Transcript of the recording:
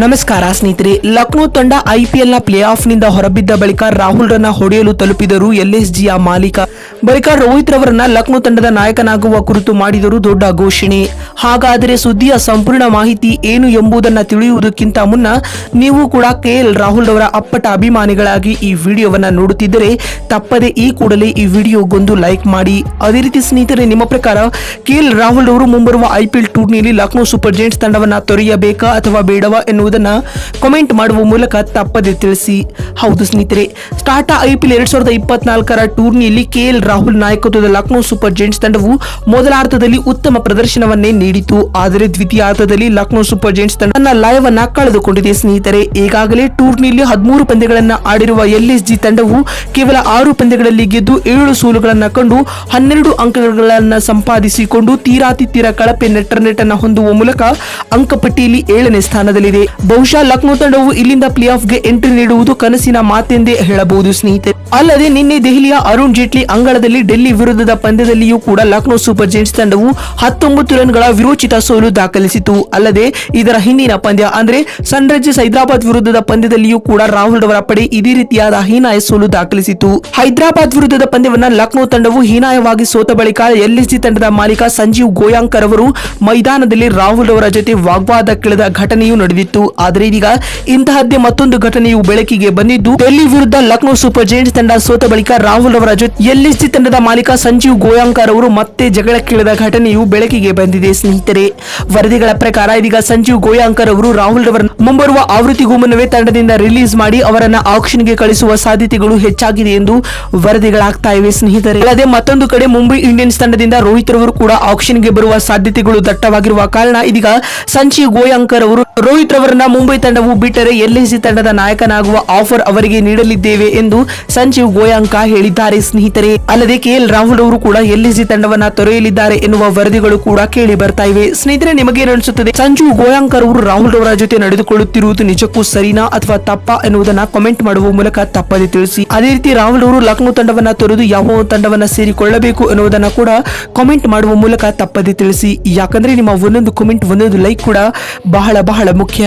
ನಮಸ್ಕಾರ, ಸ್ನೇಹಿತರೆ. ಲಕ್ನೋ ತಂಡ ಐಪಿಎಲ್ನ ಪ್ಲೇ ಆಫ್ನಿಂದ ಹೊರಬಿದ್ದ ಬಳಿಕ ರಾಹುಲ್ ರನ್ನ ಹೊಡೆಯಲು ತಲುಪಿದರು ಎಲ್ಎಸ್ಜಿಯ ಮಾಲೀಕ. ಬಳಿಕ ರೋಹಿತ್ ರವರನ್ನ ಲಕ್ನೋ ತಂಡದ ನಾಯಕನಾಗುವ ಕುರಿತು ಮಾಡಿದರು ದೊಡ್ಡ ಘೋಷಣೆ. ಹಾಗಾದರೆ ಸುದ್ದಿಯ ಸಂಪೂರ್ಣ ಮಾಹಿತಿ ಏನು ಎಂಬುದನ್ನ ತಿಳಿಯುವುದಕ್ಕಿಂತ ಮುನ್ನ ನೀವು ಕೂಡ ಕೆಎಲ್ ರಾಹುಲ್ ರವರ ಅಪ್ಪಟ ಅಭಿಮಾನಿಗಳಾಗಿ ಈ ವಿಡಿಯೋವನ್ನು ನೋಡುತ್ತಿದ್ದರೆ ತಪ್ಪದೆ ಈ ಕೂಡಲೇ ಈ ವಿಡಿಯೋಗೊಂದು ಲೈಕ್ ಮಾಡಿ. ಅದೇ ರೀತಿ ಸ್ನೇಹಿತರೆ, ನಿಮ್ಮ ಪ್ರಕಾರ ಕೆಎಲ್ ರಾಹುಲ್ ಅವರು ಮುಂಬರುವ ಐಪಿಎಲ್ ಟೂರ್ನಿಯಲ್ಲಿ ಲಕ್ನೋ ಸೂಪರ್ ಜೈಂಟ್ಸ್ ತಂಡವನ್ನು ತೊರೆಯಬೇಕಾ ಅಥವಾ ಬೇಡವಾ ಎನ್ನುವುದನ್ನ ಕಮೆಂಟ್ ಮಾಡುವ ಮೂಲಕ ತಪ್ಪದೆ ತಿಳಿಸಿ. ಹೌದು ಸ್ನೇಹಿತರೆ ಟಾಟಾ ಐಪಿಎಲ್ ಎರಡ್ ಸಾವಿರದ ಇಪ್ಪತ್ನಾಲ್ಕರ ಟೂರ್ನಿಯಲ್ಲಿ ಕೆಎಲ್ ರಾಹುಲ್ ನಾಯಕತ್ವದ ಲಕ್ನೋ ಸೂಪರ್ ಜೈಂಟ್ಸ್ ತಂಡವು ಮೊದಲಾರ್ಧದಲ್ಲಿ ಉತ್ತಮ ಪ್ರದರ್ಶನವನ್ನೇ ನೀಡಿತು ಆದರೆ ದ್ವಿತೀಯಾರ್ಧದಲ್ಲಿ ಲಕ್ನೋ ಸೂಪರ್ ಜೈಂಟ್ಸ್ ತಂಡ ತನ್ನ ಲಯವನ್ನ ಕಳೆದುಕೊಂಡಿದೆ ಸ್ನೇಹಿತರೆ. ಈಗಾಗಲೇ ಟೂರ್ನಿಯಲ್ಲಿ ಹದಿಮೂರು ಪಂದ್ಯಗಳನ್ನು ಆಡಿರುವ ಎಲ್ಎಸ್ಜಿ ತಂಡವು ಕೇವಲ ಆರು ಪಂದ್ಯಗಳಲ್ಲಿ ಗೆದ್ದು ಏಳು ಸೋಲುಗಳನ್ನ ಕಂಡು ಹನ್ನೆರಡು ಅಂಕಗಳನ್ನ ಸಂಪಾದಿಸಿಕೊಂಡು ತೀರಾತಿತ್ತೀರ ಕಳಪೆ ನೆಟ್ಟರ್ನೆಟ್ ಅನ್ನು ಹೊಂದುವ ಮೂಲಕ ಅಂಕಪಟ್ಟಿಯಲ್ಲಿ ಏಳನೇ ಸ್ಥಾನದಲ್ಲಿದೆ. ಬಹುಶಃ ಲಕ್ನೋ ತಂಡವು ಇಲ್ಲಿಂದ ಪ್ಲೇ ಆಫ್ಗೆ ಎಂಟ್ರಿ ನೀಡುವುದು ಕನಸಿನ ಮಾತೆಂದೇ ಹೇಳಬಹುದು, ಸ್ನೇಹಿತರೆ. ಅಲ್ಲದೆ ನಿನ್ನೆ ದೆಹಲಿಯ ಅರುಣ್ ಜೇಟ್ಲಿ ಅಂಗಳದಲ್ಲಿ ಡೆಲ್ಲಿ ವಿರುದ್ಧದ ಪಂದ್ಯದಲ್ಲಿಯೂ ಕೂಡ ಲಕ್ನೋ ಸೂಪರ್ ಜೈಂಟ್ಸ್ ತಂಡವು ಹತ್ತೊಂಬತ್ತು ರನ್ಗಳ ವಿರೋಚಿತ ಸೋಲು ದಾಖಲಿಸಿತು. ಅಲ್ಲದೆ ಇದರ ಹಿಂದಿನ ಪಂದ್ಯ ಅಂದ್ರೆ ಸನ್ರೈಸರ್ಸ್ ಹೈದರಾಬಾದ್ ವಿರುದ್ಧದ ಪಂದ್ಯದಲ್ಲಿಯೂ ಕೂಡ ರಾಹುಲ್ ಅವರ ಪಡೆ ಇದೇ ರೀತಿಯಾದ ಹೀನಾಯ ಸೋಲು ದಾಖಲಿಸಿತು. ಹೈದರಾಬಾದ್ ವಿರುದ್ಧದ ಪಂದ್ಯವನ್ನ ಲಕ್ನೋ ತಂಡವು ಹೀನಾಯವಾಗಿ ಸೋತ ಬಳಿಕ ಎಲ್ಎಸ್ಜಿ ತಂಡದ ಮಾಲೀಕ ಸಂಜೀವ್ ಗೋಯಾಂಕರ್ ಅವರು ಮೈದಾನದಲ್ಲಿ ರಾಹುಲ್ ಅವರ ಜೊತೆ ವಾಗ್ವಾದಕ್ಕಿಳಿದ ಘಟನೆಯೂ ನಡೆದಿತ್ತು. ಆದರೆ ಇದೀಗ ಇಂತಹದ್ದೇ ಮತ್ತೊಂದು ಘಟನೆಯು ಬೆಳಕಿಗೆ ಬಂದಿದ್ದು ಡೆಲ್ಲಿ ವಿರುದ್ಧ ಲಕ್ನೋ ಸೂಪರ್ ಜೈಂಟ್ಸ್ ತಂಡ ಸೋತ ಬಳಿಕ ರಾಹುಲ್ ಅವರ ಜೊತೆ ಎಲ್ಎಸ್ಜಿ ತಂಡದ ಮಾಲೀಕ ಸಂಜೀವ್ ಗೋಯಾಂಕರ್ ಅವರು ಮತ್ತೆ ಜಗಳಕ್ಕಿಳಿದ ಘಟನೆಯು ಬೆಳಕಿಗೆ ಬಂದಿದೆ. ಸ್ನೇಹಿತರೆ, ವರದಿಗಳ ಪ್ರಕಾರ ಇದೀಗ ಸಂಜೀವ್ ಗೋಯಾಂಕರ್ ಅವರು ರಾಹುಲ್ ಅವರ ಮುಂಬರುವ ಆವೃತ್ತಿಗೂ ಮುನ್ನವೇ ತಂಡದಿಂದ ರಿಲೀಸ್ ಮಾಡಿ ಅವರನ್ನ ಆಕ್ಷನ್ಗೆ ಕಳಿಸುವ ಸಾಧ್ಯತೆಗಳು ಹೆಚ್ಚಾಗಿದೆ ಎಂದು ವರದಿಗಳಾಗ್ತಾ ಇವೆ. ಸ್ನೇಹಿತರೆ, ಅಲ್ಲದೆ ಮತ್ತೊಂದು ಕಡೆ ಮುಂಬೈ ಇಂಡಿಯನ್ಸ್ ತಂಡದಿಂದ ರೋಹಿತ್ ರವರು ಕೂಡ ಆಕ್ಷನ್ಗೆ ಬರುವ ಸಾಧ್ಯತೆಗಳು ದಟ್ಟವಾಗಿರುವ ಕಾರಣ ಇದೀಗ ಸಂಜೀವ್ ಗೋಯಾಂಕರ್ ಅವರು ರೋಹಿತ್ ರವರನ್ನ ಮುಂಬೈ ತಂಡವು ಬಿಟ್ಟರೆ ಎಲ್ಎಸಿ ತಂಡದ ನಾಯಕನಾಗುವ ಆಫರ್ ಅವರಿಗೆ ನೀಡಲಿದ್ದೇವೆ ಎಂದು ಸಂಜೀವ್ ಗೋಯಾಂಕ ಹೇಳಿದ್ದಾರೆ. ಸ್ನೇಹಿತರೆ, ಅಲ್ಲದೆ ಕೆಎಲ್ ರಾಹುಲ್ ಅವರು ಕೂಡ ಎಲ್ಎಸಿ ತಂಡವನ್ನ ತೊರೆಯಲಿದ್ದಾರೆ ಎನ್ನುವ ವರದಿಗಳು ಕೂಡ ಕೇಳಿ ಬರ್ತಾ ಇವೆ. ಸ್ನೇಹಿತರೆ, ನಿಮಗೆ ಅನಿಸುತ್ತದೆ ಸಂಜೀವ್ ಗೋಯಾಂಕರ್ ಅವರು ರಾಹುಲ್ ಅವರ ಜೊತೆ ನಡೆದುಕೊಳ್ಳುತ್ತಿರುವುದು ನಿಜಕ್ಕೂ ಸರಿನಾ ಅಥವಾ ತಪ್ಪಾ ಎನ್ನುವುದನ್ನ ಕಾಮೆಂಟ್ ಮಾಡುವ ಮೂಲಕ ತಪ್ಪದೆ ತಿಳಿಸಿ. ಅದೇ ರೀತಿ ರಾಹುಲ್ ಅವರು ಲಕ್ನೋ ತಂಡವನ್ನ ತೊರೆದು ಯಾವ ತಂಡವನ್ನ ಸೇರಿಕೊಳ್ಳಬೇಕು ಎನ್ನುವುದನ್ನ ಕೂಡ ಕಾಮೆಂಟ್ ಮಾಡುವ ಮೂಲಕ ತಪ್ಪದೆ ತಿಳಿಸಿ. ಯಾಕಂದ್ರೆ ನಿಮ್ಮ ಒಂದೊಂದು ಕಮೆಂಟ್, ಒಂದೊಂದು ಲೈಕ್ ಕೂಡ ಬಹಳ ಬಹಳ ಮುಖ್ಯ.